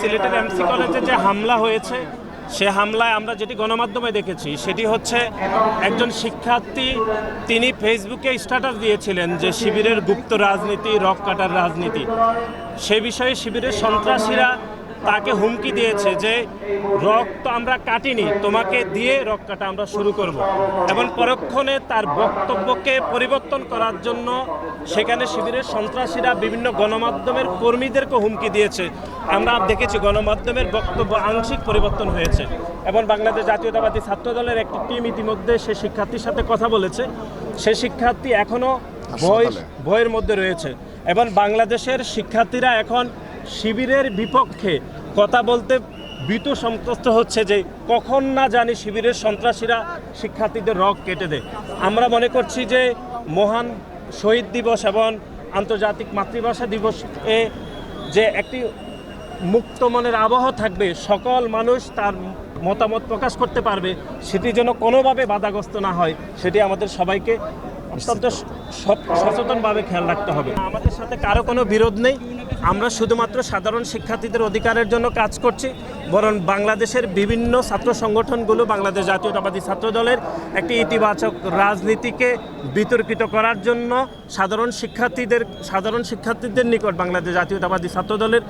সিলেটের এমসি কলেজে যে হামলা হয়েছে, সে হামলায় আমরা যেটি গণমাধ্যমে দেখেছি, সেটি হচ্ছে একজন শিক্ষার্থী, তিনি ফেসবুকে স্ট্যাটাস দিয়েছিলেন যে শিবিরের গুপ্ত রাজনীতি, রক কাটার রাজনীতি। সে বিষয়ে শিবিরের সন্ত্রাসীরা তাকে হুমকি দিয়েছে যে রক্ত আমরা কাটিনি তোমাকে দিয়ে রক কাটা আমরা শুরু করব। এবং পরক্ষণে তার বক্তব্যকে পরিবর্তন করার জন্য সেখানে শিবিরের সন্ত্রাসীরা বিভিন্ন গণমাধ্যমের কর্মীদেরকে হুমকি দিয়েছে। আমরা দেখেছি গণমাধ্যমের বক্তব্য আংশিক পরিবর্তন হয়েছে। এবং বাংলাদেশ জাতীয়তাবাদী ছাত্র দলের একটি টিম ইতিমধ্যে সে শিক্ষার্থীর সাথে কথা বলেছে। সে শিক্ষার্থী এখনও ভয় ভয়ের মধ্যে রয়েছে। এবং বাংলাদেশের শিক্ষার্থীরা এখন শিবিরের বিপক্ষে কথা বলতে ভীত সন্ত্রস্ত হচ্ছে যে কখন না জানি শিবিরের সন্ত্রাসীরা শিক্ষার্থীদের রক কেটে দেয়। আমরা মনে করছি যে মহান শহীদ দিবস এবং আন্তর্জাতিক মাতৃভাষা দিবস এ যে একটি মুক্ত মনের আবহ থাকবে, সকল মানুষ তার মতামত প্রকাশ করতে পারবে, সেটি যেন কোনোভাবে বাধাগ্রস্ত না হয়, সেটি আমাদের সবাইকে অত্যন্ত সচেতনভাবে খেয়াল রাখতে হবে। আমাদের সাথে কারও কোনো বিরোধ নেই। আমরা শুধুমাত্র সাধারণ শিক্ষার্থীদের অধিকারের জন্য কাজ করছি, বরং বাংলাদেশের বিভিন্ন ছাত্র সংগঠনগুলো, বাংলাদেশ জাতীয়তাবাদী ছাত্র দলের একটি ইতিবাচক রাজনীতিকে বিতর্কিত করার জন্য সাধারণ শিক্ষার্থীদের সাধারণ শিক্ষার্থীদের নিকট বাংলাদেশ জাতীয়তাবাদী ছাত্র দলের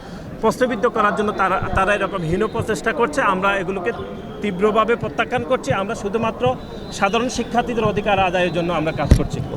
প্রশ্নবিদ্ধ করার জন্য তারা তারা এরকম হীন প্রচেষ্টা করছে। আমরা এগুলোকে তীব্রভাবে প্রত্যাখ্যান করছি। আমরা শুধুমাত্র সাধারণ শিক্ষার্থীদের অধিকার আদায়ের জন্য আমরা কাজ করছি।